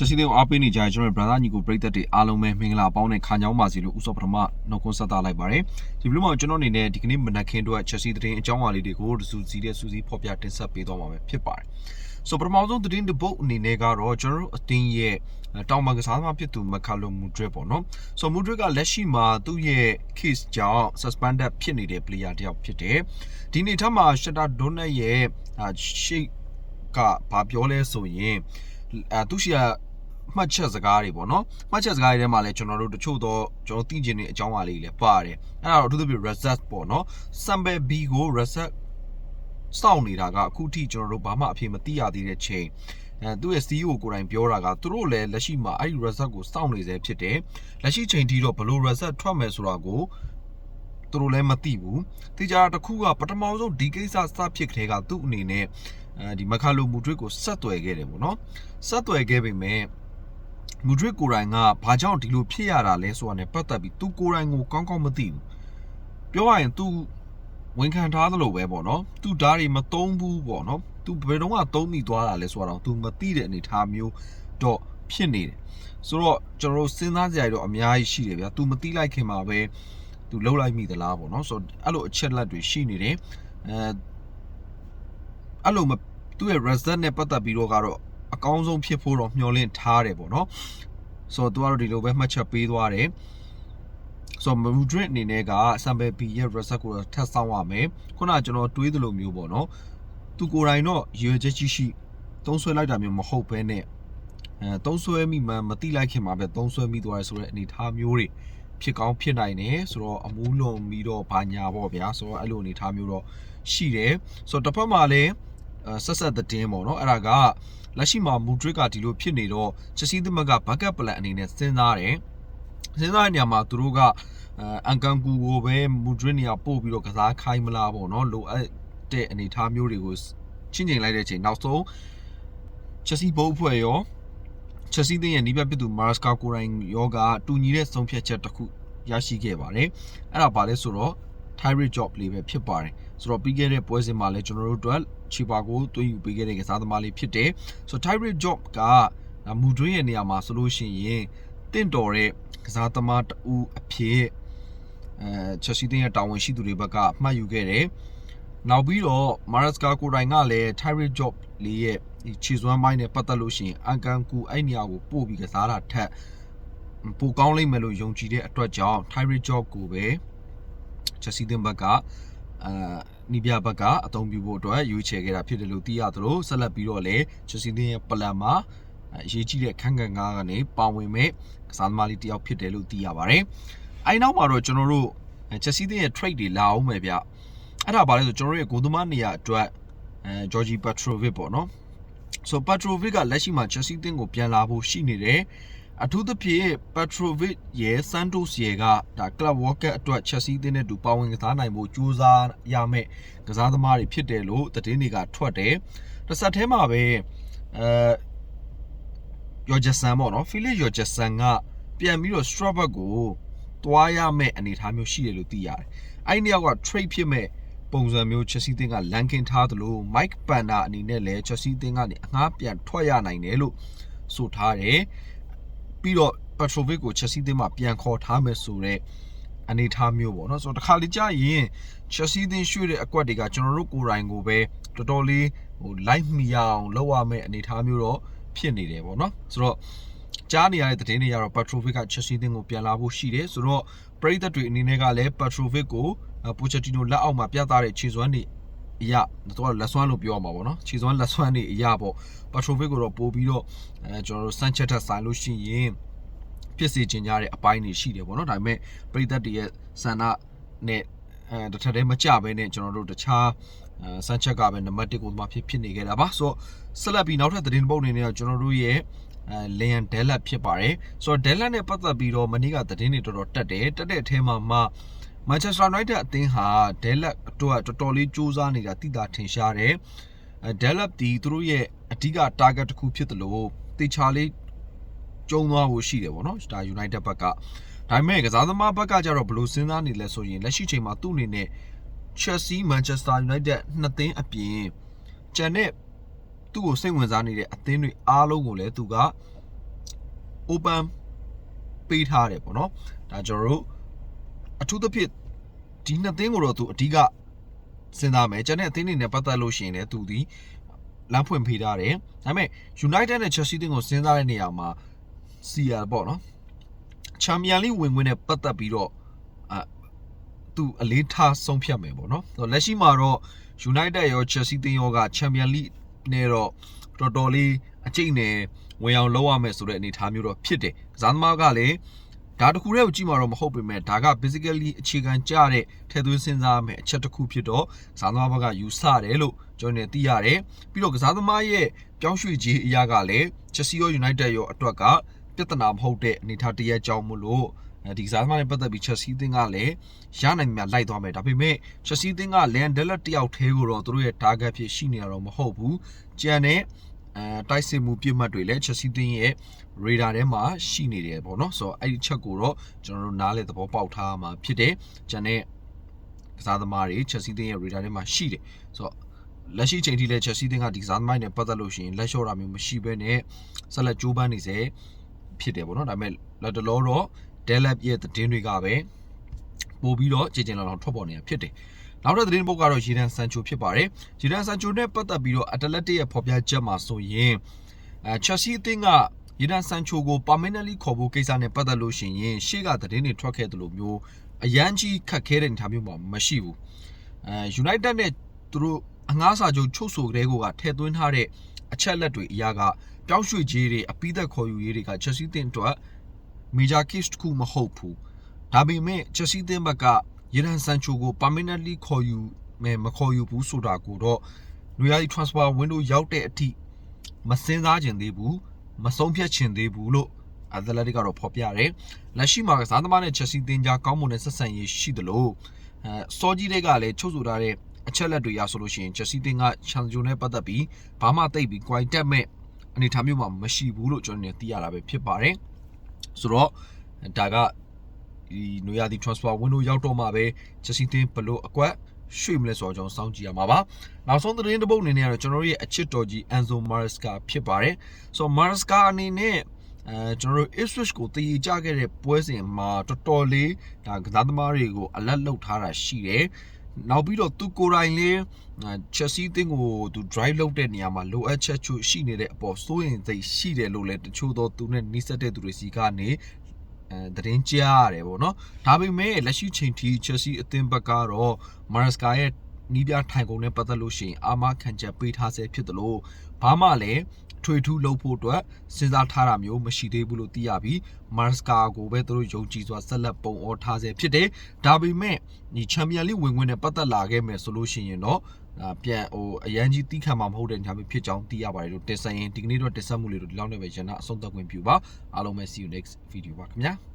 ချက်စီလေးကိုအားပေးနေကြတဲ့ကျွန်တော်တို့ brother ညီကိုပြည်သက်တွေအားလုံးပဲမင်္ဂလာပေါင်းနဲ့ခါညောင်းပါစီလို့ဥစောပထမနှုတ်ခွန်းဆက်သလိုက်ပါတယ်ဒီဗီဒီယိုမှာကျွန်တော်အနေနဲ့ဒီကနေ့မနက်ခင်းတို့ချက်စီသတင်းအကြောင်းအရာလေးတွေကိုစူးစီးတဲ့စူးစီးဖော်ပြတင်ဆက်ပေးသွားမှာပဲဖြစ်ပါတယ်ဆိုပထမဆုံးသတင်းတစ်ပုတ်အနေနဲ့ကတော့ကျွန်တော်တို့အတင်းရဲ့တောင်ပန်ကစားသမားဖြစ်သူမကာလိုမူဒရစ်ပေါ့နော်ဆိုမူဒရစ်ကလက်ရှိမှာသူ့ရဲ့ case ကြောင့် suspended ဖြစ်နေတဲ့ player တစ်ယောက်ဖြစ်တယ်ဒီနေ့ထပ်မှာ Shatter Donut ရဲ့ရှေ့ကဘာပြောလဲဆိုရင်အဲသူရှိက မှတ်ချက်စကားတွေပေါ့နော်မှတ်ချက်စကားတွေထဲမှာလည်းကျွန်တော်တို့တချို့တော့ကျွန်တော်သိကျင်တဲ့အကြောင်းအရာလေးတွေလည်းပါတယ်အဲ့ဒါတော့အထူးသဖြင့် reset ပေါ့နော် sample b ကို reset စောင့်နေတာကအခုထိကျွန်တော်တို့ဘာမှအဖြစ်မသိရသေးတဲ့ချိန်အဲသူ့ရဲ့ CEO ကိုယ်တိုင်ပြောတာကသူတို့လည်းလက်ရှိမှာအဲ့ဒီ reset ကိုစောင့်နေစေဖြစ်တယ်လက်ရှိချိန်ထိတော့ဘယ်လို reset ထွက်မယ်ဆိုတာကိုသူတို့လည်းမသိဘူးတေချာတစ်ခုကပထမဆုံးဒီကိစ္စစဖြစ်ခတဲ့ကသူ့အနေနဲ့အဲဒီမခါလိုမူထွေးကိုဆက်သွယ်ခဲ့တယ်ပေါ့နော်ဆက်သွယ်ခဲ့ပေမဲ့ မူဒရစ်ကိုယ်တိုင်ကဘာကြောင့်ဒီလိုဖြစ်ရတာလဲဆိုတာ ਨੇ ပတ်သက်ပြီးသူကိုယ်တိုင်ကိုကောင်းကောင်းမသိဘူးပြောရရင်သူဝန်ခံထားသလိုပဲပေါ့နော်သူဓာတ်တွေမသုံးဘူးပေါ့နော်သူဘယ်တော့မှသုံးမိသွားတာလဲဆိုတော့သူမသိတဲ့အနေအထားမျိုးတော့ဖြစ်နေတယ်ဆိုတော့ကျွန်တော်စဉ်းစားစရာတော့အများကြီးရှိတယ်ဗျာသူမသိလိုက်ခင်မှာပဲသူလှုပ်လိုက်မိသလားပေါ့နော်ဆိုတော့အဲ့လိုအချက်လက်တွေရှိနေတယ်အဲအဲ့လိုသူ့ရဲ့ result နဲ့ပတ်သက်ပြီးတော့ကတော့ အကောင်းဆုံးဖြစ်ဖို့တော့မျှော်လင့်ထားတယ်ပေါ့နော်ဆိုတော့ तू ကတော့ဒီလိုပဲမှတ်ချက်ပေးသွားတယ်ဆိုတော့ Mudrid အနေနဲ့က Sample B ရဲ့ result ကိုထပ်ဆောင်ရမယ်ခုနကကျွန်တော်တွေးသလိုမျိုးပေါ့နော်သူကိုယ်တိုင်တော့ရွေချက်ကြီးရှိသုံးဆွဲလိုက်တာမျိုးမဟုတ်ဘဲနဲ့အဲသုံးဆွဲမိမှမတိလိုက်ခင်မှာပဲသုံးဆွဲမိသွားရဆိုတဲ့အနေအထားမျိုးတွေဖြစ်ကောင်းဖြစ်နိုင်တယ်ဆိုတော့အမူးလွန်ပြီးတော့ဘာညာပေါ့ဗျာဆိုတော့အဲ့လိုအနေအထားမျိုးတော့ရှိတယ်ဆိုတော့တစ်ဖက်မှာလည်း ဆက်ဆက်တဲ့တင်းပေါ့နော်အဲ့ဒါကလက်ရှိမှာမူဒရစ်ကဒီလိုဖြစ်နေတော့ချက်စီသမက်ကဘက်ကပ်ပလန်အနေနဲ့စဉ်းစားတယ်စဉ်းစားတဲ့နေရာမှာသူတို့ကအန်ကန်ကူကိုပဲမူဒရစ်နေရာပို့ပြီးတော့ကစားခိုင်းမလားပေါ့နော်လိုအပ်တဲ့အနေအထားမျိုးတွေကိုချင်းချင်းလိုက်တဲ့အချိန်နောက်ဆုံးချက်စီဘိုးအဖွဲ့ရောချက်စီတင်းရဲ့နီးပြပြသူမာရစကာကိုရိုင်းယောဂတူညီတဲ့ဆုံးဖြတ်ချက်တစ်ခုရရှိခဲ့ပါတယ်အဲ့ဒါဘာလဲဆိုတော့ Tyree Job လေးပဲဖြစ်ပါတယ်ဆိုတော့ပြီးခဲ့တဲ့ပွဲစဉ်မှာလည်းကျွန်တော်တို့အတွက်ချီပါကိုသွင်းယူပေးခဲ့တဲ့ကစားသမားလေးဖြစ်တယ်ဆိုတော့ Tyree Job ကမူတွင်းရဲ့နေရာမှာဆိုလို့ရှိရင်တင့်တော်တဲ့ကစားသမားတူအဖြစ်အဲချက်စီတင်းရဲ့တာဝန်ရှိသူတွေဘက်ကအမှတ်ယူခဲ့တယ်နောက်ပြီးတော့ Maraska ကိုတိုင်ကလည်း Tyree Job လေးရဲ့ဒီခြေစွမ်းပိုင်းနဲ့ပတ်သက်လို့ရှိရင်အန်ကန်ကူအဲ့နေရာကိုပို့ပြီးကစားတာထက်ပိုကောင်းလိမ့်မယ်လို့ယုံကြည်တဲ့အတွက်ကြောင့် Tyree Job ကိုပဲ ချက်စီတင်ဘက်ကအာနီးပြဘက်ကအသုံးပြုဖို့အတွက်ရွေးချယ်ခဲ့တာဖြစ်တယ်လို့သိရသလိုဆက်လက်ပြီးတော့လည်းချက်စီတင်ရဲ့ပလန်မှာအရေးကြီးတဲ့ခန်းကန်ကားကနေပါဝင်မဲ့ကစားသမားလေးတစ်ယောက်ဖြစ်တယ်လို့သိရပါတယ်။အဲဒီနောက်မှာတော့ကျွန်တော်တို့ချက်စီတင်ရဲ့ trade တွေလာအောင်မယ်ဗျ။အဲ့ဒါဘာလဲဆိုကျွန်တော်တို့ရဲ့ဂိုသမားနေရာအတွက်အဲဂျော်ဂျီပက်ထရိုဗစ်ပေါ့နော်။ဆိုပက်ထရိုဗစ်ကလက်ရှိမှာချက်စီတင်ကိုပြန်လာဖို့ရှိနေတယ်။ အထူးသဖြင့် Petrovic ရဲ့ Santos ရဲ့ကဒါ Club Worker အတွက် Chelsea အသင်းနဲ့တူပါဝင်ကစားနိုင်ဖို့ကြိုးစားရမယ့်ကစားသမားတွေဖြစ်တယ်လို့သတင်းတွေကထွက်တယ်။တစ်ဆက်တည်းမှာပဲအဲယောဂျဆန်ပေါ့နော်ဖီလစ်ယောဂျဆန်ကပြန်ပြီးတော့ Strasbourg ကိုတွားရမယ့်အနေအထားမျိုးရှိတယ်လို့သိရတယ်။အဲ့ဒီနေရာက trade ဖြစ်မဲ့ပုံစံမျိုး Chelsea တင်းကလန်ကင်ထားသလို Mike Panda အနေနဲ့လည်း Chelsea တင်းကနေအငှားပြန်ထွက်ရနိုင်တယ်လို့ဆိုထားတယ်။ ပြီးတော့ Petrovic ကို Chelsea တင်းမှာပြန်ခေါ်ထားမယ်ဆိုတော့အနေထားမျိုးပေါ့နော်ဆိုတော့တခါလေကြာရင် Chelsea တင်းရွှေ့တဲ့အကွက်တွေကကျွန်တော်တို့ကိုယ်တိုင်ကိုပဲတော်တော်လေးဟို live မီအောင်လောက်ရမယ့်အနေထားမျိုးတော့ဖြစ်နေတယ်ပေါ့နော်ဆိုတော့ကြားနေရတဲ့သတင်းတွေကတော့ Petrovic က Chelsea တင်းကိုပြန်လာဖို့ရှိတယ်ဆိုတော့ပရိသတ်တွေအနေနဲ့ကလည်း Petrovic ကို Pochettino လက်အောက်မှာပြသတဲ့ခြေစွမ်းတွေ အရာတော့လက်ဆွမ်းလို့ပြောရမှာပေါ့နော်ခြေစွမ်းလက်ဆွမ်းတွေအရာပေါ့ Petrovic ကိုတော့ပို့ပြီးတော့အဲကျွန်တော်တို့ Sanchez ထက်ဆိုင်လို့ရှိရင်ဖြစ်စေချင်ကြတဲ့အပိုင်းတွေရှိတယ်ပေါ့နော်ဒါပေမဲ့ပရိသတ်တွေရဲ့ဆန္ဒနဲ့အဲတစ်ထပ်တည်းမကြဘဲနဲ့ကျွန်တော်တို့တခြားအဲဆန်ချက်ကပဲနံပါတ်1ကိုမှဖြစ်ဖြစ်နေခဲ့တာပါဆိုတော့ဆက်လက်ပြီးနောက်ထပ်သတင်းပုတ်အနေနဲ့ကျွန်တော်တို့ရဲ့အဲလန်ဒဲလက်ဖြစ်ပါတယ်ဆိုတော့ဒဲလက်နဲ့ပတ်သက်ပြီးတော့မနေ့ကသတင်းတွေတော်တော်တက်တယ်တက်တဲ့အထဲမှာမှ မန်ချက်စတာယူနိုက်တက်အသင်းဟာဒဲလက်အတွက်တော်တော်လေးစူးစမ်းနေတာတိတာထင်ရှားတယ်အဲဒဲလက်ဒီသူတို့ရဲ့အဓိက target တစ်ခုဖြစ်တယ်လို့တေချာလေးကျုံသွားဖို့ရှိတယ်ပေါ့နော်ဒါ United ဘက်ကဒါပေမဲ့ကစားသမားဘက်ကကျတော့ဘယ်လိုစဉ်းစားနေလဲဆိုရင်လက်ရှိချိန်မှာသူ့အနေနဲ့ Chelsea Manchester United နှစ်သင်းအပြင်ကျန်တဲ့သူ့ကိုစိတ်ဝင်စားနေတဲ့အသင်းတွေအားလုံးကိုလည်းသူက open ပေးထားတယ်ပေါ့နော်ဒါကျွန်တော်တို့ အထူးသဖြင့်ဒီနှစ်သင်းကိုတော့သူအဓိကစဉ်းစားမယ်ကျန်တဲ့အသင်းတွေနဲ့ပတ်သက်လို့ရှိရင်လည်းသူဒီလမ်းဖွင့်ပေးထားတယ်ဒါပေမဲ့ United နဲ့ Chelsea တင်းကိုစဉ်းစားတဲ့နေရာမှာစီယာပေါ့နော်ချန်ပီယံလိဝင်ဝင်နဲ့ပတ်သက်ပြီးတော့အသူအလေးထားဆုံးဖြတ်မယ်ပေါ့နော်ဆိုတော့လက်ရှိမှာတော့ United ရော Chelsea တင်းရောက Champion League နဲ့တော့တော်တော်လေးအကျိတ်နဲ့ဝင်အောင်လုပ်ရမယ်ဆိုတဲ့အနေအထားမျိုးတော့ဖြစ်တယ်ကစားသမားကလည်း ဒါတခုတည်းကိုကြည့်မှာတော့မဟုတ်ပေမဲ့ဒါက basically အခြေခံကြတဲ့ထည့်သွင်းစဉ်းစားရမယ်အချက်တစ်ခုဖြစ်တော့ကစားသမားဘက်ကယူဆတယ်လို့ကျွန်တော်နေသိရတယ်ပြီးတော့ကစားသမားရဲ့ပြောင်းရွှေ့ခြင်းအရာကလည်း Chelsea ရော United ရောအတွက်ကပြဿနာမဟုတ်တဲ့အနေအထားတစ်ရပ်ကြောင်းမလို့အဲဒီကစားသမားနဲ့ပတ်သက်ပြီး Chelsea အသင်းကလည်းရနိုင်မြလိုက်သွားမယ်ဒါပေမဲ့ Chelsea အသင်းက Landell တယောက်သေးကိုတော့သူတို့ရဲ့ target ဖြစ်ရှိနေတာတော့မဟုတ်ဘူးကြံတဲ့ အဲတိုက်စစ်မှုပြစ်မှတ်တွေလည်း Chelsea အသင်းရဲ့ radar ထဲမှာရှိနေတယ်ပေါ့နော်ဆိုတော့အဲ့ဒီချက်ကိုတော့ကျွန်တော်တို့နားလေသဘောပေါက်ထားမှာဖြစ်တယ်ကြံတဲ့ကစားသမားတွေ Chelsea အသင်းရဲ့ radar ထဲမှာရှိတယ်ဆိုတော့လက်ရှိချိန်ထိလည်း Chelsea အသင်းကဒီကစားသမားတွေနဲ့ပတ်သက်လို့ရှိရင်လက်လျှော့တာမျိုးမရှိဘဲနဲ့ဆက်လက်ကြိုးပမ်းနေစေဖြစ်တယ်ပေါ့နော်ဒါပေမဲ့လက်တလောတော့ Delap ရဲ့သတင်းတွေကပဲပို့ပြီးတော့ကြည်ကျင်လောင်လောင်ထွက်ပေါ်နေတာဖြစ်တယ် နောက်တဲ့သတင်းပုတ်ကတော့ရီဒန်ဆန်ချိုဖြစ်ပါတယ်ရီဒန်ဆန်ချိုနဲ့ပတ်သက်ပြီးတော့အတလက်တစ်ရဲ့ဖော်ပြချက်မှာဆိုရင်အဲချက်စီအသင်းကရီဒန်ဆန်ချိုကို permanently ခေါ်ဖို့ကိစ္စနဲ့ပတ်သက်လို့ရှိရင်ရှေ့ကသတင်းတွေထွက်ခဲ့တယ်လို့မျိုးအရန်ကြီးခက်ခဲတဲ့အနေအထားမျိုးမှာမရှိဘူးအဲ United နဲ့သူတို့အငားစာချုပ်ချုပ်ဆိုကလေးကထည့်သွင်းထားတဲ့အချက်လက်တွေအရာကပြောင်းရွှေ့ခြင်းတွေအပိသက်ခေါ်ယူရေးတွေကချက်စီအသင်းအတွက် major case တခုမဟုတ်ဘူးဒါပေမဲ့ Chelsea သင်းဘက်က ရန်ဆန်ချိုကို permanently ခေါ်ယူမယ်မခေါ်ယူဘူးဆိုတာကိုတော့လူရည် transfer window ရောက်တဲ့အထိမစင်စားခြင်းသေးဘူးမဆုံးဖြတ်ခြင်းသေးဘူးလို့ Athletic ကတော့ဖော်ပြတယ်လက်ရှိမှာကစားသမားနဲ့ Chelsea သင်းကြားကောင်းမွန်တဲ့ဆက်ဆံရေးရှိသလိုအဲစောကြီးတွေကလည်းချုပ်ဆိုထားတဲ့အချက်လက်တွေရဆိုလို့ရှိရင် Chelsea သင်းက Champions နဲ့ပတ်သက်ပြီးဘာမှသိပ်ပြီး quite တက်မဲ့အနေအထားမျိုးမှာမရှိဘူးလို့ကျွန်တော်နေသိရတာပဲဖြစ်ပါတယ်ဆိုတော့ဒါက ဒီနွေရာသီ transfer window ရောက်တော့မှပဲ Chelsea တင်းဘလို့အကွက်ရွှေ့မလဲဆိုတော့ကျွန်တော်စောင့်ကြည့်ရမှာပါနောက်ဆုံးသတင်းတစ်ပုဒ်အနေနဲ့ကတော့ကျွန်တော်တို့ရဲ့အချစ်တော်ကြီး Enzo Maresca ဖြစ်ပါတယ်ဆိုတော့ Maresca အနေနဲ့အဲကျွန်တော်တို့ Ipswich ကိုတည်ကြခဲ့တဲ့ပွဲစဉ်မှာတော်တော်လေးဒါကစားသမားတွေကိုအလက်လုတ်ထားတာရှိတယ်နောက်ပြီးတော့သူကိုယ်တိုင်လေး Chelsea အသင်းကိုသူ drive လုပ်တဲ့နေရာမှာလိုအပ်ချက်ချို့ရှိနေတဲ့အပေါ်စိုးရင်စိတ်ရှိတယ်လို့လည်းတချို့သောသူနဲ့နှိစက်တဲ့သူတွေစီကနေအဲ သတင်းကြားရတယ်ပေါ့နော်ဒါပေမဲ့လက်ရှိချိန်ထိ Chelsea အသင်းဘက်ကတော့ Maresca ရဲ့နီးပြထိုင်ကုန်နဲ့ပတ်သက်လို့ရှိရင်အာမခံချက်ပေးထားဆဲဖြစ်တယ်လို့ဘာမှလည်းထွေထူးလုပ်ဖို့အတွက်စဉ်းစားထားတာမျိုးမရှိသေးဘူးလို့သိရပြီး Maresca ကိုပဲသူတို့ယုံကြည်စွာဆက်လက်ပုံအောထားဆဲဖြစ်တယ်ဒါပေမဲ့ဒီချန်ပီယံလိဝင်ဝင်နဲ့ပတ်သက်လာခဲ့မယ်ဆိုလို့ရှိရင်တော့အာ ပြန်ဟိုအရန်ကြီးတီးခံမှာမဟုတ်တဲ့ညာမျိုးဖြစ်ကြောင်းသိရပါတယ်လို့တင်ဆက်ရင်ဒီကနေ့တော့တင်ဆက်မှုလေးတို့ဒီလောက်နဲ့ပဲရန်နာအဆုံးသတ်ခွင့်ပြုပါအားလုံးပဲ see you next video ပါခင်ဗျာ